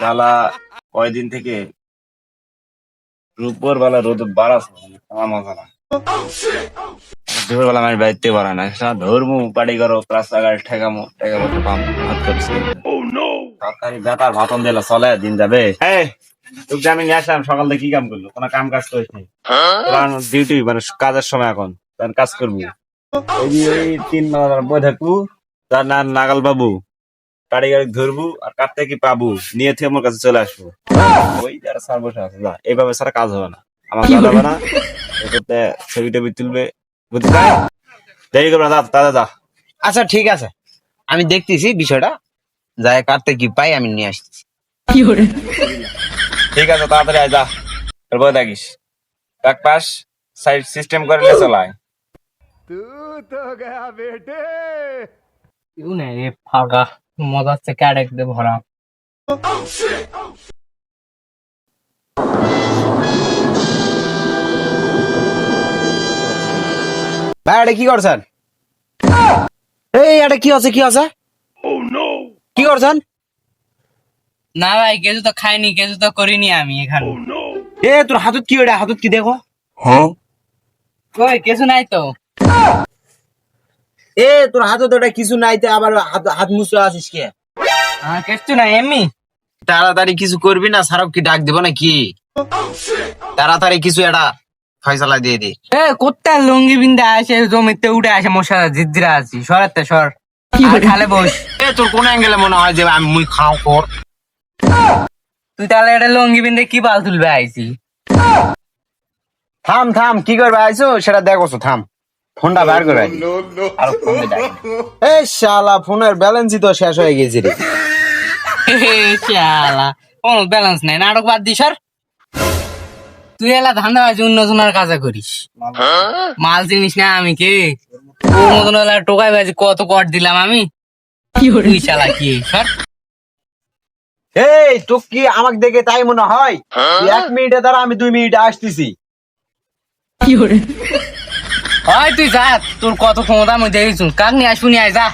শালা কয়দিন থেকে রূপর বেলা রোদ বাড়াছে আমার মজা না। দুপুর বেলা আমি বাড়িতে পারা না শালা ধর্মু পাড়ি করো রাস্তাঘাট ঠেকামো ঠেকামো পাম হাত করছি সরকারি বেতার ভাতন দিলে চলে দিন যাবে। এই তোকে আমি নিয়ে আসলাম সকাল থেকে কি কাম করল? কোনো কাম কাজ তো হয়েছে ডিউটি মানে কাজের সময় এখন কাজ করবি। ওই ওই তিন বই থাকব তার নাম নাগাল বাবু। কাড়ি ধরবো আর কাটতে কি পাবো? নিয়ে থেকে আমার কাছে চলে আসব। ওই যারা স্যার বসে আছে না এইভাবে সারা কাজ হবে না। আমার কাজ হবে না করতে ছবি টবি তুলবে। দেরি করবে না দাদা দা আচ্ছা ঠিক আছে। আমি দেখতেছি বিষয়টা। যাই কাটতে কি পাই আমি নিয়ে আসছি। কি আসতেছি ঠিক আছে তাড়াতাড়ি আয় যা। তারপরে দেখিস। কাক পাস সাইড সিস্টেম করে নিয়ে চলায় তু তো গয়া বেটে ইউ নে ফাগা মজা হচ্ছে ক্যারেক দিয়ে ভরা। কি করছেন? এই এটা কি আছে কি আছে কি করছেন? না ভাই কিছু তো খাইনি কিছু তো করিনি আমি এখানে। এ তোর হাতত কি ওটা হাতত কি দেখো? হ্যাঁ। কই কিছু নাই তো? এ তোর হাতত ওটা কিছু নাই তো আবার হাত হাত মুছে আছিস কে? হ্যাঁ কিছু নাই এমনি। তাড়াতাড়ি কিছু করবি না সারক কি ডাক দিব না কি তাড়াতাড়ি কিছু এটা ফয়সালা দিয়ে দে। এ কোত্তা লুঙ্গি বিন্দা আসে জমিতে উঠে আসে মশা জিদ্দিরা আছি। সরাতে সর। খালে বস। এ তোর কোন অ্যাঙ্গেলে মনে হয় যে আমি মুই খাও কর? তুই তাহলে এটা লুঙ্গি বিন্দে কি বাল তুলবে আইছি? থাম থাম কি করবে আইছো? সেটা দেখো থাম। ফোনটা বার করে। আর ফোন দে এ শালা ফোনের ব্যালেন্সই তো শেষ হয়ে গেছে রে। শালা কোনো ব্যালেন্স নাই। নাটক বাদ দিস সর। তুই এলা ধান্দা বাজি অন্য জনের কাজে করিস। মাল চিনিস না আমি কে? তোর মতন এলা টোকাই বাজি কত কট দিলাম আমি? তুই শালা কি সর। এই তো কি আমাকে দেখে তাই মনে হয়? এক মিনিটে দ্বারা আমি দুই মিনিটে আসতেছি। হয় তুই যা তোর কত ক্ষমতা আমি দেখেছুন কাক নিয়ে আসব নিয়ে আয় যা।